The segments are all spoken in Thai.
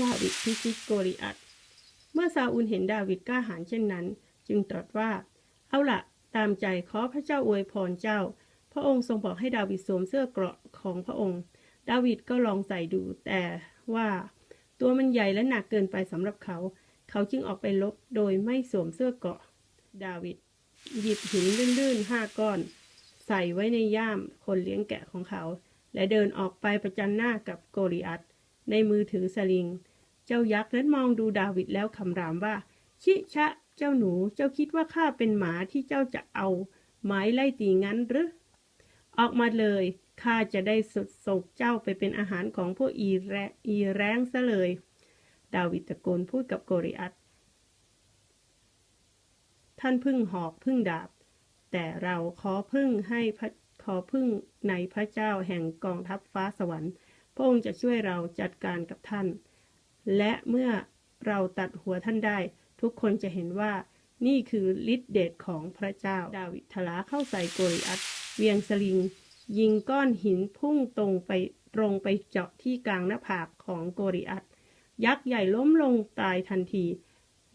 ดาวิดพิชิตโกลิอัตเมื่อซาอูลเห็นดาวิดกล้าหาญเช่นนั้น จึงตรัสว่า เอาละตามใจขอพระเจ้าอวยพรเจ้า พระองค์ทรงบอกให้ดาวิดสวมเสื้อเกราะของพระองค์ ดาวิดก็ลองใส่ดูแต่ว่า ตัวมันใหญ่และหนักเกินไปสำหรับเขา เขาจึงออกไปลบโดยไม่สวมเสื้อเกราะ ดาวิดหยิบหินลื่นๆห้าก้อน ใส่ไว้ในย่ามคนเลี้ยงแกะของเขา และเดินออกไปประจันหน้ากับโกริอัต ในมือถือสลิง เจ้ายักษ์นั้นมองดูดาวิดแล้วคำรามว่า ชิชะ เจ้าหนู เจ้าคิดว่าข้าเป็นหมาที่เจ้าจะเอาไม้ไล่ตีงั้นหรือ ออกมาเลย ข้าจะได้สดส่งเจ้าไปเป็นอาหารของพวกอีแรอีแรงซะเลย ดาวิดตะโกนพูดกับโกริอัตท่านพึ่งหอกพึ่งดาบ แต่เราขอพึ่งให้พระขอพึ่งในพระเจ้าแห่งกองทัพฟ้าสวรรค์ พระองค์จะช่วยเราจัดการกับท่าน และเมื่อเราตัดหัวท่านได้ ทุกคนจะเห็นว่านี่คือฤทธิเดชของพระเจ้า ดาวิดทลาเข้าใส่โกริอัตเวียงสลิง ยิงก้อนหินพุ่งตรงไปตรงไปเจาะที่กลางหน้าผากของโกริอัตยักษ์ใหญ่ล้มลงตายทันที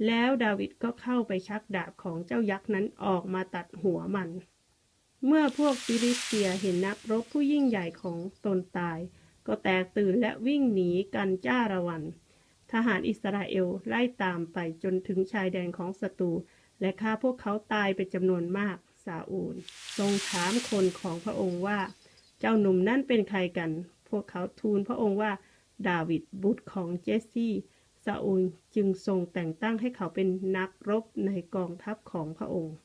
แล้วดาวิดก็เข้าไปชักดาบของเจ้ายักษ์นั้นออกมาตัดหัวมัน เมื่อพวกฟิลิสเตียเห็นนักรบผู้ยิ่งใหญ่ของตนตาย ก็แตกตื่นและวิ่งหนีกันจ้าระวัน ทหารอิสราเอลไล่ตามไปจนถึงชายแดนของศัตรู และฆ่าพวกเขาตายเป็นจำนวนมากซาอูล ทรงถามคนของพระองค์ว่า เจ้าหนุ่มนั่นเป็นใครกัน พวกเขาทูลพระองค์ว่า ดาวิดบุตรของเจสซี่ซาอูลจึงทรงแต่งตั้งให้เขาเป็นนักรบในกองทัพของพระองค์